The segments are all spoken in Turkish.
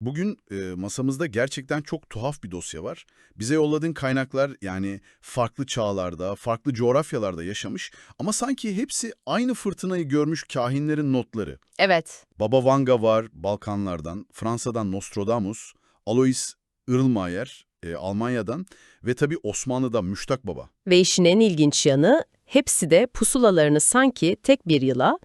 Bugün e, masamızda gerçekten çok tuhaf bir dosya var. Bize yolladığın kaynaklar yani farklı çağlarda, farklı coğrafyalarda yaşamış ama sanki hepsi aynı fırtınayı görmüş kahinlerin notları. Evet. Baba Vanga var Balkanlardan, Fransa'dan Nostradamus, Alois Irlmayer e, Almanya'dan ve tabii Osmanlı'dan Müştak Baba. Ve işin en ilginç yanı hepsi de pusulalarını sanki tek bir yıla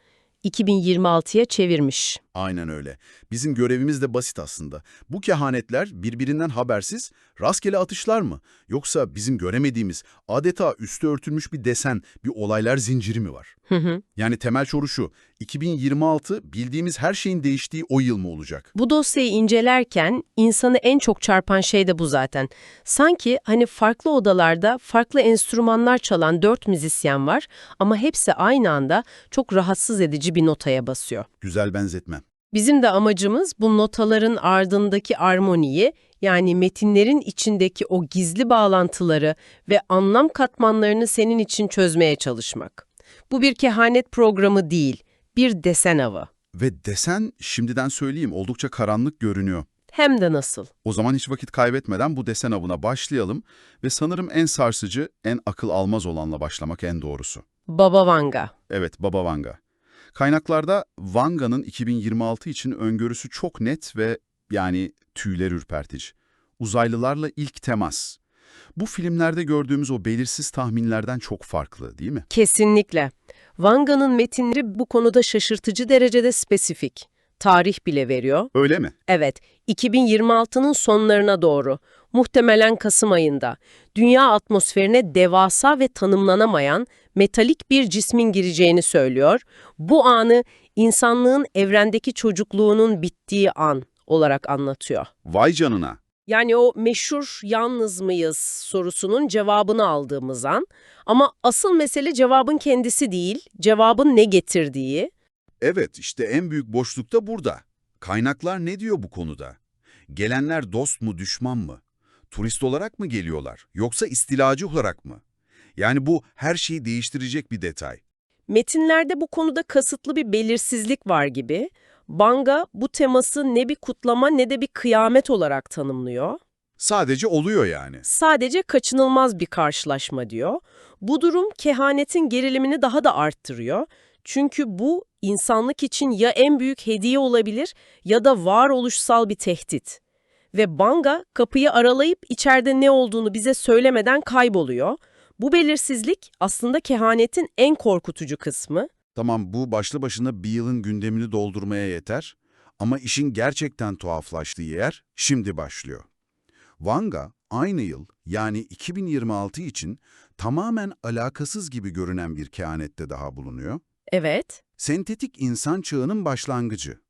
2026'ya çevirmiş. Aynen öyle. Bizim görevimiz de basit aslında. Bu kehanetler birbirinden habersiz rastgele atışlar mı? Yoksa bizim göremediğimiz adeta üstü örtülmüş bir desen, bir olaylar zinciri mi var? Hı hı. Yani temel soru şu, 2026 bildiğimiz her şeyin değiştiği o yıl mı olacak? Bu dosyayı incelerken insanı en çok çarpan şey de bu zaten. Sanki hani farklı odalarda farklı enstrümanlar çalan dört müzisyen var ama hepsi aynı anda çok rahatsız edici bir notaya basıyor. Güzel benzetme. Bizim de amacımız bu notaların ardındaki armoniyi yani metinlerin içindeki o gizli bağlantıları ve anlam katmanlarını senin için çözmeye çalışmak. Bu bir kehanet programı değil, bir desen avı. Ve desen, şimdiden söyleyeyim, oldukça karanlık görünüyor. Hem de nasıl? O zaman hiç vakit kaybetmeden bu desen avına başlayalım ve sanırım en sarsıcı, en akıl almaz olanla başlamak en doğrusu. Baba Vanga. Evet, Baba Vanga. Kaynaklarda Vanga'nın 2026 için öngörüsü çok net ve yani tüyler ürpertici. Uzaylılarla ilk temas. Bu filmlerde gördüğümüz o belirsiz tahminlerden çok farklı değil mi? Kesinlikle. Vanga'nın metinleri bu konuda şaşırtıcı derecede spesifik. Tarih bile veriyor. Öyle mi? Evet, 2026'nın sonlarına doğru, muhtemelen Kasım ayında, dünya atmosferine devasa ve tanımlanamayan metalik bir cismin gireceğini söylüyor. Bu anı insanlığın evrendeki çocukluğunun bittiği an olarak anlatıyor. Vay canına. Yani o meşhur yalnız mıyız sorusunun cevabını aldığımız an. Ama asıl mesele cevabın kendisi değil, cevabın ne getirdiği. Evet, işte en büyük boşluk da burada. Kaynaklar ne diyor bu konuda? Gelenler dost mu, düşman mı? Turist olarak mı geliyorlar, yoksa istilacı olarak mı? Yani bu her şeyi değiştirecek bir detay. Metinlerde bu konuda kasıtlı bir belirsizlik var gibi. Banga bu teması ne bir kutlama ne de bir kıyamet olarak tanımlıyor. Sadece oluyor yani. Sadece kaçınılmaz bir karşılaşma diyor. Bu durum kehanetin gerilimini daha da arttırıyor. Çünkü bu insanlık için ya en büyük hediye olabilir ya da varoluşsal bir tehdit. Ve Banga kapıyı aralayıp içeride ne olduğunu bize söylemeden kayboluyor. Bu belirsizlik aslında kehanetin en korkutucu kısmı. Tamam bu başlı başına bir yılın gündemini doldurmaya yeter ama işin gerçekten tuhaflaştığı yer şimdi başlıyor. Vanga aynı yıl yani 2026 için tamamen alakasız gibi görünen bir kehanette daha bulunuyor. Evet. Sentetik insan çağının başlangıcı.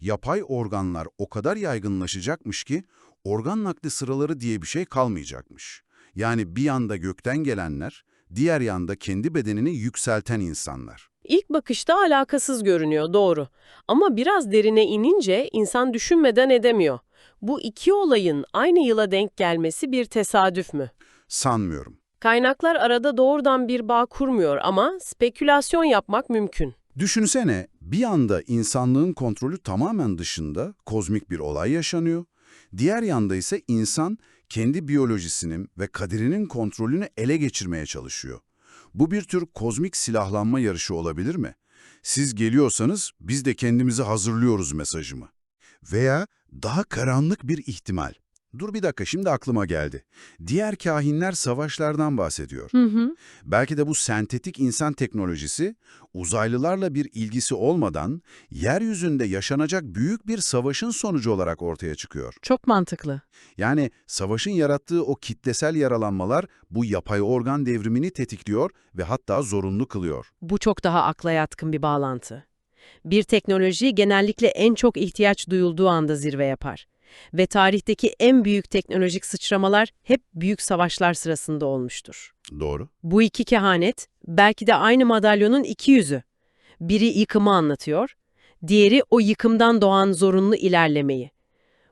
Yapay organlar o kadar yaygınlaşacakmış ki organ nakli sıraları diye bir şey kalmayacakmış. Yani bir yanda gökten gelenler, diğer yanda kendi bedenini yükselten insanlar. İlk bakışta alakasız görünüyor, doğru. Ama biraz derine inince insan düşünmeden edemiyor. Bu iki olayın aynı yıla denk gelmesi bir tesadüf mü? Sanmıyorum. Kaynaklar arada doğrudan bir bağ kurmuyor ama spekülasyon yapmak mümkün. Düşünsene, bir anda insanlığın kontrolü tamamen dışında kozmik bir olay yaşanıyor. Diğer yanda ise insan kendi biyolojisinin ve kaderinin kontrolünü ele geçirmeye çalışıyor. Bu bir tür kozmik silahlanma yarışı olabilir mi? Siz geliyorsanız biz de kendimizi hazırlıyoruz mesajımı. Veya daha karanlık bir ihtimal. Dur bir dakika şimdi aklıma geldi. Diğer kahinler savaşlardan bahsediyor. Hı hı. Belki de bu sentetik insan teknolojisi uzaylılarla bir ilgisi olmadan yeryüzünde yaşanacak büyük bir savaşın sonucu olarak ortaya çıkıyor. Çok mantıklı. Yani savaşın yarattığı o kitlesel yaralanmalar bu yapay organ devrimini tetikliyor ve hatta zorunlu kılıyor. Bu çok daha akla yatkın bir bağlantı. Bir teknoloji genellikle en çok ihtiyaç duyulduğu anda zirve yapar. Ve tarihteki en büyük teknolojik sıçramalar hep büyük savaşlar sırasında olmuştur. Doğru. Bu iki kehanet belki de aynı madalyonun iki yüzü. Biri yıkımı anlatıyor, diğeri o yıkımdan doğan zorunlu ilerlemeyi.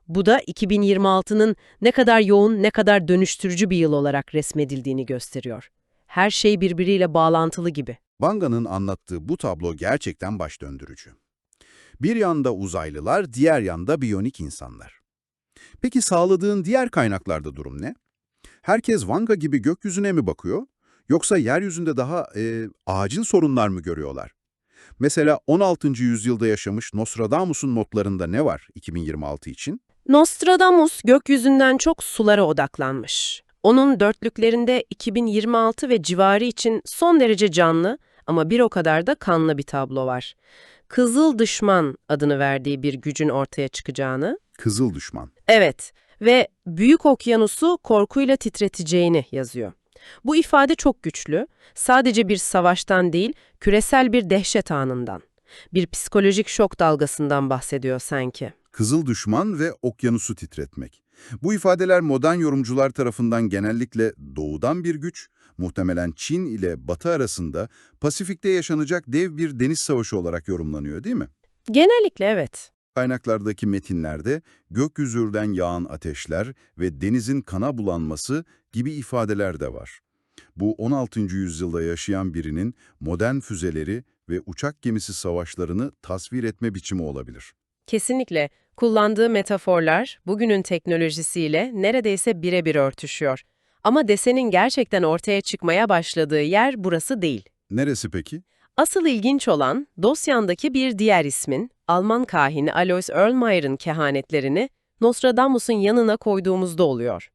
Bu da 2026'nın ne kadar yoğun, ne kadar dönüştürücü bir yıl olarak resmedildiğini gösteriyor. Her şey birbiriyle bağlantılı gibi. Vanga'nın anlattığı bu tablo gerçekten baş döndürücü. Bir yanda uzaylılar, diğer yanda biyonik insanlar. Peki sağladığın diğer kaynaklarda durum ne? Herkes Vanga gibi gökyüzüne mi bakıyor? Yoksa yeryüzünde daha e, acil sorunlar mı görüyorlar? Mesela 16. yüzyılda yaşamış Nostradamus'un notlarında ne var 2026 için? Nostradamus gökyüzünden çok sulara odaklanmış. Onun dörtlüklerinde 2026 ve civarı için son derece canlı ama bir o kadar da kanlı bir tablo var. Kızıl Düşman adını verdiği bir gücün ortaya çıkacağını, Kızıl düşman. evet ve Büyük Okyanusu korkuyla titreteceğini yazıyor. Bu ifade çok güçlü, sadece bir savaştan değil, küresel bir dehşet anından. Bir psikolojik şok dalgasından bahsediyor sanki. Kızıl düşman ve okyanusu titretmek. Bu ifadeler modern yorumcular tarafından genellikle doğudan bir güç, muhtemelen Çin ile Batı arasında Pasifik'te yaşanacak dev bir deniz savaşı olarak yorumlanıyor değil mi? Genellikle evet. Kaynaklardaki metinlerde gökyüzünden yağan ateşler ve denizin kana bulanması gibi ifadeler de var. Bu 16. yüzyılda yaşayan birinin modern füzeleri ve uçak gemisi savaşlarını tasvir etme biçimi olabilir. Kesinlikle. Kullandığı metaforlar bugünün teknolojisiyle neredeyse birebir örtüşüyor. Ama desenin gerçekten ortaya çıkmaya başladığı yer burası değil. Neresi peki? Asıl ilginç olan dosyandaki bir diğer ismin, Alman kahini Alois Erlmeyer'ın kehanetlerini Nostradamus'un yanına koyduğumuzda oluyor.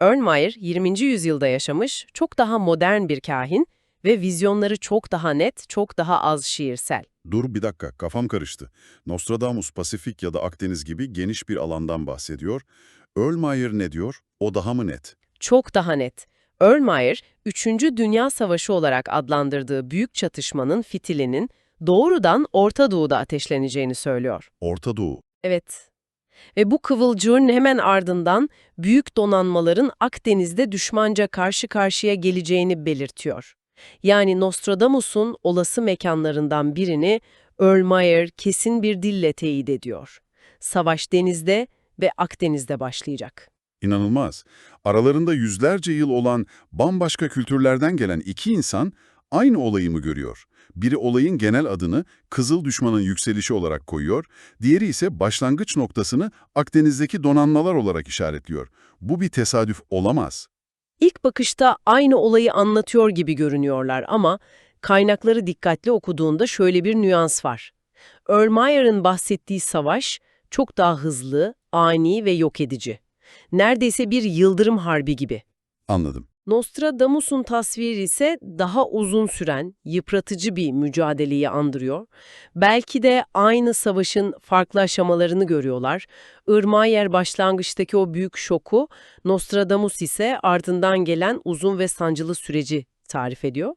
Erlmeyer, 20. yüzyılda yaşamış, çok daha modern bir kahin ve vizyonları çok daha net, çok daha az şiirsel. Dur bir dakika, kafam karıştı. Nostradamus Pasifik ya da Akdeniz gibi geniş bir alandan bahsediyor. Erlmeyer ne diyor? O daha mı net? Çok daha net. Erlmeyer, 3. Dünya Savaşı olarak adlandırdığı büyük çatışmanın fitilinin doğrudan Orta Doğu'da ateşleneceğini söylüyor. Orta Doğu. Evet. Ve bu kıvılcığın hemen ardından büyük donanmaların Akdeniz'de düşmanca karşı karşıya geleceğini belirtiyor. Yani Nostradamus'un olası mekanlarından birini Erlmeyer kesin bir dille teyit ediyor. Savaş denizde ve Akdeniz'de başlayacak. İnanılmaz. Aralarında yüzlerce yıl olan bambaşka kültürlerden gelen iki insan aynı olayı mı görüyor? Biri olayın genel adını Kızıl Düşmanın yükselişi olarak koyuyor, diğeri ise başlangıç noktasını Akdeniz'deki donanmalar olarak işaretliyor. Bu bir tesadüf olamaz. İlk bakışta aynı olayı anlatıyor gibi görünüyorlar ama kaynakları dikkatli okuduğunda şöyle bir nüans var. Erlmeyer'ın bahsettiği savaş çok daha hızlı, ani ve yok edici. Neredeyse bir yıldırım harbi gibi. Anladım. Nostradamus'un tasviri ise daha uzun süren, yıpratıcı bir mücadeleyi andırıyor. Belki de aynı savaşın farklı aşamalarını görüyorlar. Irmayer başlangıçtaki o büyük şoku, Nostradamus ise ardından gelen uzun ve sancılı süreci tarif ediyor.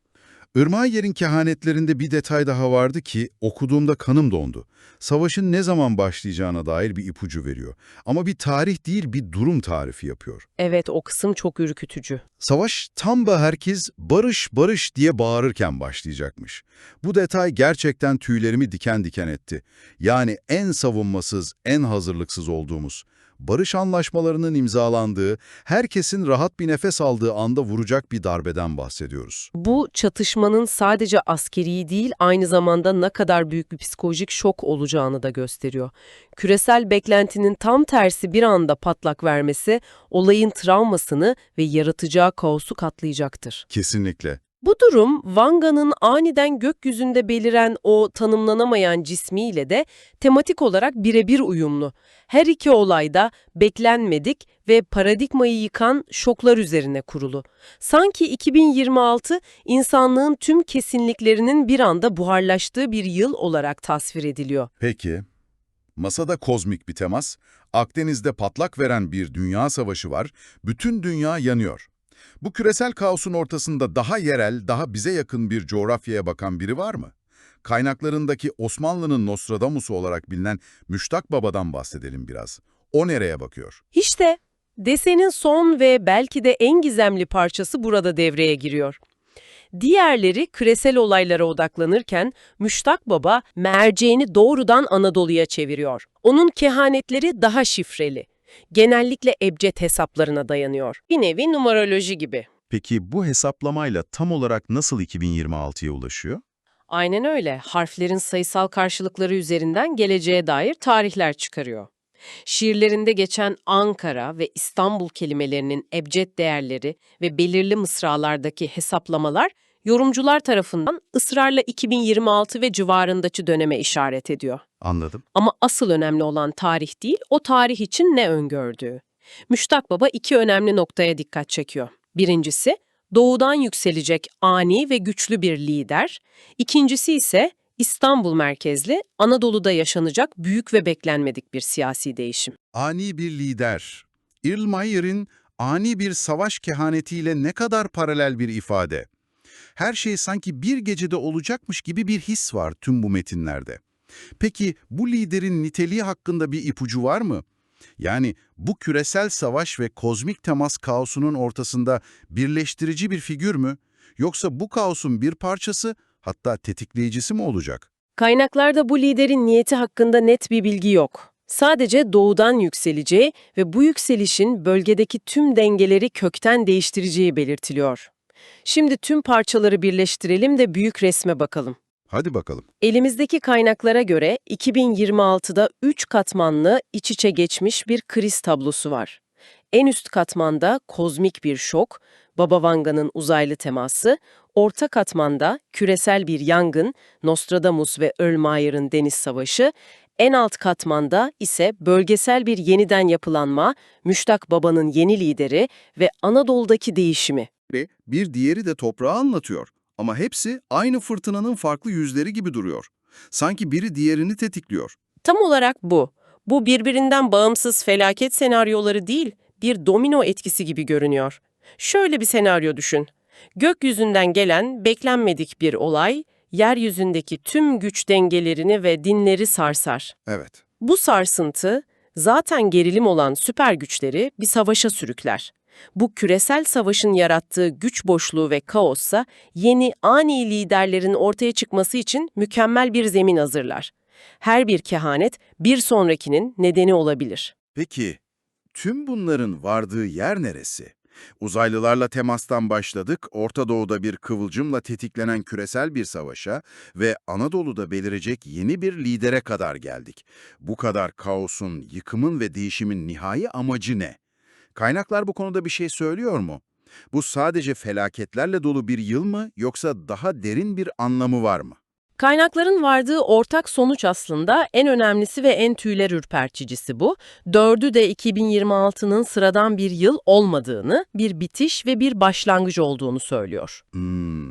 Irmayer'in kehanetlerinde bir detay daha vardı ki okuduğumda kanım dondu. Savaşın ne zaman başlayacağına dair bir ipucu veriyor. Ama bir tarih değil bir durum tarifi yapıyor. Evet, o kısım çok ürkütücü. Savaş tam da herkes barış barış diye bağırırken başlayacakmış. Bu detay gerçekten tüylerimi diken diken etti. Yani en savunmasız, en hazırlıksız olduğumuz, barış anlaşmalarının imzalandığı, herkesin rahat bir nefes aldığı anda vuracak bir darbeden bahsediyoruz. Bu çatışmanın sadece askeri değil, aynı zamanda ne kadar büyük bir psikolojik şok olacağını da gösteriyor. Küresel beklentinin tam tersi bir anda patlak vermesi, olayın travmasını ve yaratacağı kaosu katlayacaktır. Kesinlikle. Bu durum, Wanga'nın aniden gökyüzünde beliren o tanımlanamayan cismiyle de tematik olarak birebir uyumlu. Her iki olayda beklenmedik ve paradigmayı yıkan şoklar üzerine kurulu. Sanki 2026 insanlığın tüm kesinliklerinin bir anda buharlaştığı bir yıl olarak tasvir ediliyor. Peki, masada kozmik bir temas, Akdeniz'de patlak veren bir dünya savaşı var, bütün dünya yanıyor. Bu küresel kaosun ortasında daha yerel, daha bize yakın bir coğrafyaya bakan biri var mı? Kaynaklarındaki Osmanlı'nın Nostradamus'u olarak bilinen Müştak Baba'dan bahsedelim biraz. O nereye bakıyor? İşte desenin son ve belki de en gizemli parçası burada devreye giriyor. Diğerleri küresel olaylara odaklanırken Müştak Baba merceğini doğrudan Anadolu'ya çeviriyor. Onun kehanetleri daha şifreli. Genellikle ebced hesaplarına dayanıyor. Bir nevi numaroloji gibi. Peki bu hesaplamayla tam olarak nasıl 2026'ya ulaşıyor? Aynen öyle. Harflerin sayısal karşılıkları üzerinden geleceğe dair tarihler çıkarıyor. Şiirlerinde geçen Ankara ve İstanbul kelimelerinin ebced değerleri ve belirli mısralardaki hesaplamalar yorumcular tarafından ısrarla 2026 ve civarındaki döneme işaret ediyor. Anladım. Ama asıl önemli olan tarih değil, o tarih için ne öngördüğü. Müştak Baba iki önemli noktaya dikkat çekiyor. Birincisi, doğudan yükselecek ani ve güçlü bir lider. İkincisi ise İstanbul merkezli, Anadolu'da yaşanacak büyük ve beklenmedik bir siyasi değişim. Ani bir lider. Erlmeyer'in ani bir savaş kehanetiyle ne kadar paralel bir ifade. Her şey sanki bir gecede olacakmış gibi bir his var tüm bu metinlerde. Peki bu liderin niteliği hakkında bir ipucu var mı? Yani bu küresel savaş ve kozmik temas kaosunun ortasında birleştirici bir figür mü? Yoksa bu kaosun bir parçası, hatta tetikleyicisi mi olacak? Kaynaklarda bu liderin niyeti hakkında net bir bilgi yok. Sadece doğudan yükseleceği ve bu yükselişin bölgedeki tüm dengeleri kökten değiştireceği belirtiliyor. Şimdi tüm parçaları birleştirelim de büyük resme bakalım. Hadi bakalım. Elimizdeki kaynaklara göre 2026'da 3 katmanlı iç içe geçmiş bir kriz tablosu var. En üst katmanda kozmik bir şok, Baba Vanga'nın uzaylı teması, orta katmanda küresel bir yangın, Nostradamus ve Erlmeyer'ın deniz savaşı, en alt katmanda ise bölgesel bir yeniden yapılanma, Müştak Baba'nın yeni lideri ve Anadolu'daki değişimi. Bir diğeri de toprağı anlatıyor. Ama hepsi aynı fırtınanın farklı yüzleri gibi duruyor. Sanki biri diğerini tetikliyor. Tam olarak bu. Bu birbirinden bağımsız felaket senaryoları değil, bir domino etkisi gibi görünüyor. Şöyle bir senaryo düşün. Gökyüzünden gelen beklenmedik bir olay, yeryüzündeki tüm güç dengelerini ve dinleri sarsar. Evet. Bu sarsıntı, zaten gerilim olan süper güçleri bir savaşa sürükler. Bu küresel savaşın yarattığı güç boşluğu ve kaossa yeni ani liderlerin ortaya çıkması için mükemmel bir zemin hazırlar. Her bir kehanet bir sonrakinin nedeni olabilir. Peki, tüm bunların vardığı yer neresi? Uzaylılarla temastan başladık, Orta Doğu'da bir kıvılcımla tetiklenen küresel bir savaşa ve Anadolu'da belirecek yeni bir lidere kadar geldik. Bu kadar kaosun, yıkımın ve değişimin nihai amacı ne? Kaynaklar bu konuda bir şey söylüyor mu? Bu sadece felaketlerle dolu bir yıl mı yoksa daha derin bir anlamı var mı? Kaynakların vardığı ortak sonuç aslında en önemlisi ve en tüyler ürperticisi bu. Dördü de 2026'nın sıradan bir yıl olmadığını, bir bitiş ve bir başlangıç olduğunu söylüyor. Hmm,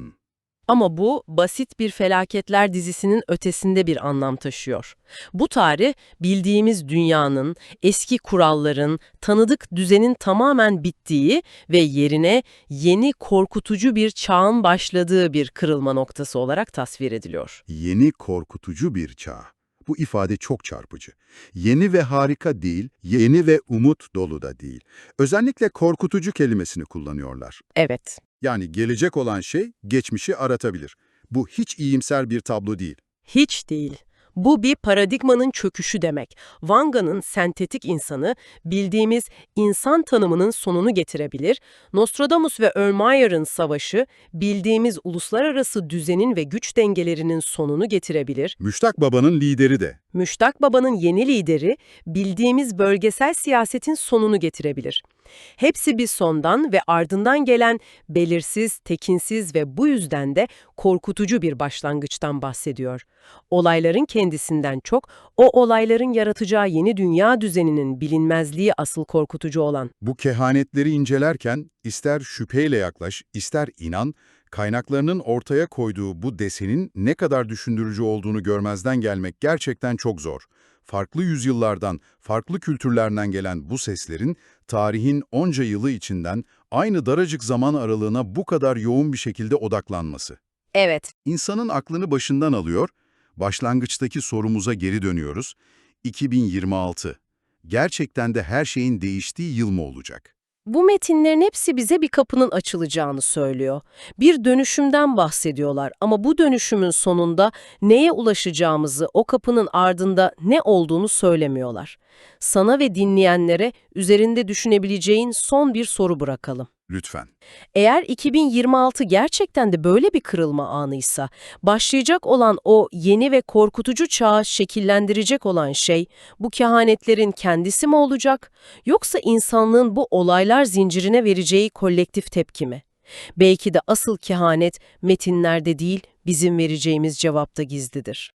Ama bu basit bir felaketler dizisinin ötesinde bir anlam taşıyor. Bu tarih bildiğimiz dünyanın, eski kuralların, tanıdık düzenin tamamen bittiği ve yerine yeni korkutucu bir çağın başladığı bir kırılma noktası olarak tasvir ediliyor. yeni korkutucu bir çağ. Bu ifade çok çarpıcı. Yeni ve harika değil, yeni ve umut dolu da değil. Özellikle korkutucu kelimesini kullanıyorlar. Evet. Yani gelecek olan şey geçmişi aratabilir. Bu hiç iyimser bir tablo değil. Hiç değil. Bu bir paradigmanın çöküşü demek. Wanga'nın sentetik insanı bildiğimiz insan tanımının sonunu getirebilir. Nostradamus ve Erlmeyer'ın savaşı bildiğimiz uluslararası düzenin ve güç dengelerinin sonunu getirebilir. Müştak Baba'nın lideri de. Müştak Baba'nın yeni lideri bildiğimiz bölgesel siyasetin sonunu getirebilir. Hepsi bir sondan ve ardından gelen belirsiz, tekinsiz ve bu yüzden de korkutucu bir başlangıçtan bahsediyor. Olayların kendisinden çok, o olayların yaratacağı yeni dünya düzeninin bilinmezliği asıl korkutucu olan. Bu kehanetleri incelerken ister şüpheyle yaklaş, ister inan, kaynaklarının ortaya koyduğu bu desenin ne kadar düşündürücü olduğunu görmezden gelmek gerçekten çok zor. Farklı yüzyıllardan, farklı kültürlerden gelen bu seslerin tarihin onca yılı içinden aynı daracık zaman aralığına bu kadar yoğun bir şekilde odaklanması. Evet. İnsanın aklını başından alıyor, başlangıçtaki sorumuza geri dönüyoruz. 2026. Gerçekten de her şeyin değiştiği yıl mı olacak? Bu metinlerin hepsi bize bir kapının açılacağını söylüyor. Bir dönüşümden bahsediyorlar ama bu dönüşümün sonunda neye ulaşacağımızı, o kapının ardında ne olduğunu söylemiyorlar. Sana ve dinleyenlere üzerinde düşünebileceğin son bir soru bırakalım. Lütfen. Eğer 2026 gerçekten de böyle bir kırılma anıysa, başlayacak olan o yeni ve korkutucu çağı şekillendirecek olan şey, bu kehanetlerin kendisi mi olacak, yoksa insanlığın bu olaylar zincirine vereceği kolektif tepki mi? Belki de asıl kehanet metinlerde değil, bizim vereceğimiz cevapta gizlidir.